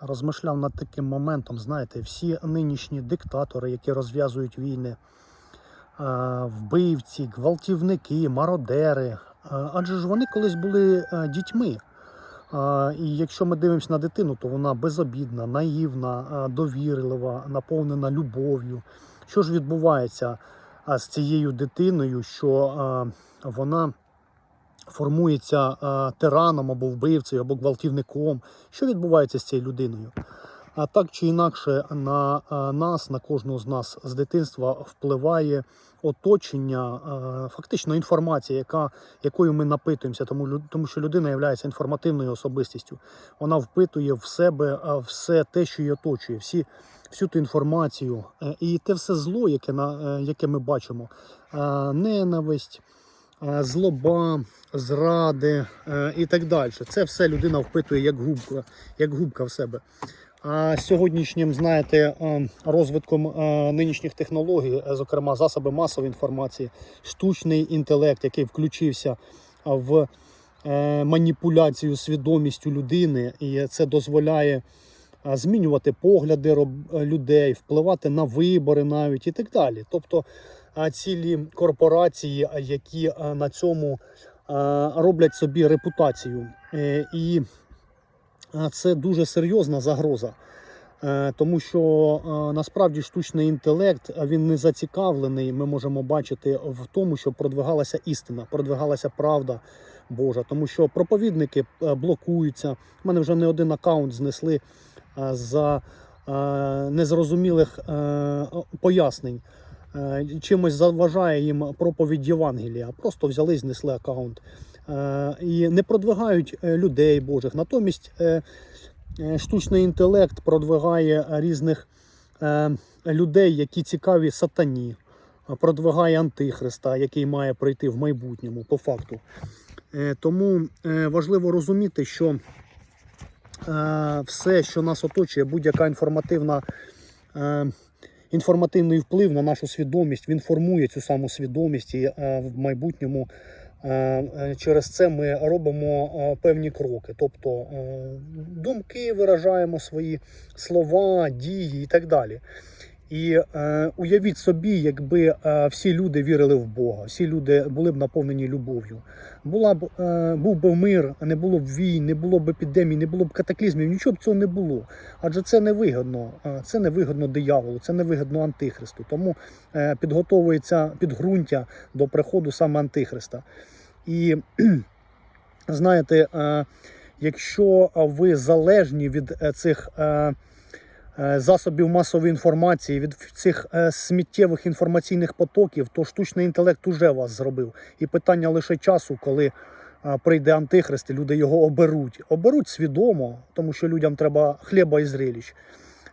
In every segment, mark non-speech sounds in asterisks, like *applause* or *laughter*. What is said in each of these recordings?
розмишляв над таким моментом. Знаєте, всі нинішні диктатори, які розв'язують війни, вбивці, гвалтівники, мародери. Адже ж вони колись були е, дітьми. І якщо ми дивимося на дитину, то вона безобідна, наївна, довірлива, наповнена любов'ю. Що ж відбувається з цією дитиною, що вона формується е, тираном або вбивцею, або гвалтівником? Що відбувається з цією людиною? А так чи інакше на е, нас, на кожного з нас з дитинства впливає оточення, е, фактично інформація, яка, якою ми напитуємося, тому, тому що людина є інформативною особистістю. Вона впитує в себе все те, що її оточує, всі, всю ту інформацію і те все зло, яке, на, яке ми бачимо, ненависть. Е, Злоба, зради е, і так далі. Це все людина впитує як губка, як губка в себе. А сьогоднішнім, знаєте, е, розвитком нинішніх технологій, зокрема засоби масової інформації, штучний інтелект, який включився в маніпуляцію свідомістю людини, і це дозволяє змінювати погляди е, людей, впливати на вибори навіть і так далі. Тобто цілі корпорації, які на цьому роблять собі репутацію. Е, І це дуже серйозна загроза. Е, Тому що насправді штучний інтелект він не зацікавлений. Ми можемо бачити в тому, що продвигалася істина, продвигалася правда Божа. Тому що проповідники блокуються. У мене вже не один аккаунт знесли за е, незрозумілих е, пояснень. Е, Чимось заважає їм проповідь Євангелія. Просто взяли і знесли аккаунт. Е, І не продвигають е, людей Божих. Натомість е, е, штучний інтелект продвигає різних е, людей, які цікаві сатані, е, продвигає антихриста, який має прийти в майбутньому, по факту. Е, Тому е, важливо розуміти, що е, все, що нас оточує, будь-яка інформативна. е, Інформативний вплив на нашу свідомість, він формує цю саму свідомість і е, в майбутньому е, е, через це ми робимо е, певні кроки. Тобто е, думки виражаємо свої слова, дії і так далі. І е, уявіть собі, якби е, всі люди вірили в Бога, всі люди були б наповнені любов'ю. Була б, е, був би мир, не було б війн, не було б епідемій, не було б катаклізмів, нічого б цього не було. Адже це не вигодно. е, Це не вигодно дияволу, це не вигодно антихристу. Тому е, підготовується підґрунтя до приходу саме антихриста. І *clears throat* знаєте, е, якщо ви залежні від е, цих е, засобів масової інформації, від цих е, сміттєвих інформаційних потоків, то штучний інтелект уже вас зробив. І питання лише часу, коли е, прийде антихрист, і люди його оберуть. Оберуть свідомо, тому що людям треба хліба і зрелищ.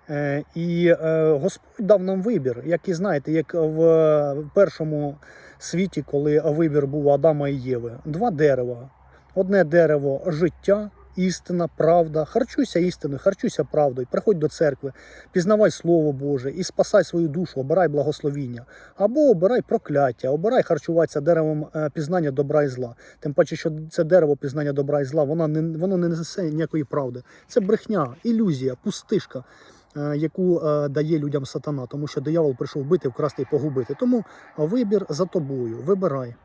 Е, І е, Господь дав нам вибір, як і знаєте, як в першому світі, коли вибір був Адама і Єви. Два дерева. Одне дерево життя, істина, правда. Харчуйся істиною, харчуйся правдою. Приходь до церкви, пізнавай Слово Боже і спасай свою душу, обирай благословіння. Або обирай прокляття, обирай харчуватися деревом е, пізнання добра і зла. Тим паче, що це дерево пізнання добра і зла, воно не, воно не несе ніякої правди. Це брехня, ілюзія, пустишка. е, Яку е, дає людям сатана, тому що диявол прийшов бити, вкрасти і погубити. Тому вибір за тобою. Вибирай.